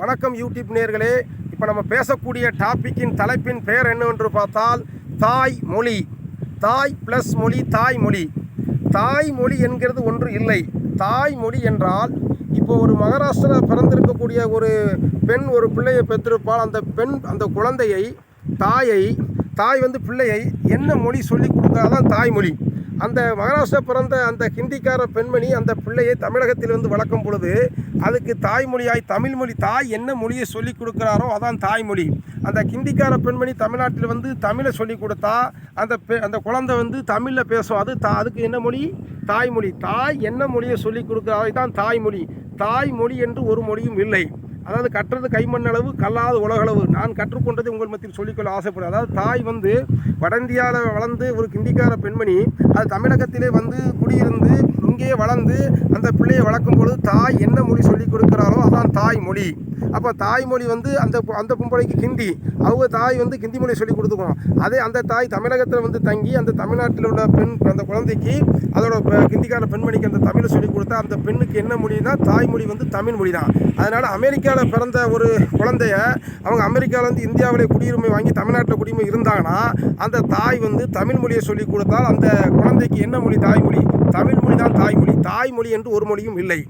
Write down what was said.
வணக்கம் யூடியூப் நேர்களே. இப்போ நம்ம பேசக்கூடிய டாப்பிக்கின் தலைப்பின் பெயர் என்னவென்று பார்த்தால் தாய் மொழி. தாய் ப்ளஸ் மொழி தாய் மொழி. தாய் மொழி என்கிறது ஒன்று இல்லை. தாய் மொழி என்றால் இப்போ ஒரு மகாராஷ்டிரா பிறந்திருக்கக்கூடிய ஒரு பெண் ஒரு பிள்ளையை பெற்றிருப்பால் அந்த பெண் அந்த குழந்தையை தாயை தாய் வந்து பிள்ளையை என்ன மொழி சொல்லி கொடுக்காதான் தாய்மொழி அந்த மகாராஷ்டிரா பிறந்த அந்த ஹிந்திக்கார பெண்மணி அந்த பிள்ளையை தமிழகத்தில் வந்து வளர்க்கும் பொழுது அதுக்கு தாய்மொழியாய் தமிழ் மொழி தாய் என்ன மொழியை சொல்லி கொடுக்குறாரோ அதான் தாய்மொழி அந்த ஹிந்திக்கார பெண்மணி தமிழ்நாட்டில் வந்து தமிழை சொல்லி கொடுத்தா அந்த பெ அந்த குழந்தை வந்து தமிழில் பேசும். அது தா அதுக்கு என்ன மொழி? தாய்மொழி தாய் என்ன மொழியை சொல்லி கொடுக்குறாரோ தான் தாய்மொழி தாய்மொழி என்று ஒரு மொழியும் இல்லை. அதாவது கற்றது கைமண்ணளவு கல்லாத உலகளவு. நான் கற்றுக்கொண்டதை உங்கள் மத்தியில் சொல்லிக்கொள்ள ஆசைப்படும் அதாவது தாய் வந்து வட இந்தியாவில் வளர்ந்து ஒரு கிந்திக்கார பெண்மணி. அது தமிழகத்திலே வந்து குடியிருந்து இங்கேயே வளர்ந்து அந்த பிள்ளையை வளர்க்கும் பொழுது தாய் என்ன மொழி சொல்லி கொடுக்க தான் தாய்மொழி. அப்போ தாய்மொழி வந்து அந்த அந்த பொம்பளைக்கு ஹிந்தி. அவங்க தாய் வந்து ஹிந்தி மொழி சொல்லி கொடுத்துக்கணும். அதே அந்த தாய் தமிழகத்தில் வந்து தங்கி அந்த தமிழ்நாட்டில் உள்ள பெண் அந்த குழந்தைக்கு அதோட ஹிந்திக்கார பெண்மணிக்கு அந்த தமிழை சொல்லி கொடுத்தா அந்த பெண்ணுக்கு என்ன மொழினா தாய்மொழி வந்து தமிழ் மொழி தான் அதனால் அமெரிக்காவில் பிறந்த ஒரு குழந்தைய அவங்க அமெரிக்காவில் வந்து இந்தியாவிலே குடியுரிமை வாங்கி தமிழ்நாட்டில் குடியுரிமை இருந்தாங்கன்னா அந்த தாய் வந்து தமிழ் மொழியை சொல்லி கொடுத்தால் அந்த குழந்தைக்கு என்ன மொழி? தாய்மொழி. தமிழ் மொழி தான் தாய்மொழி. தாய்மொழி என்று ஒரு மொழியும் இல்லை.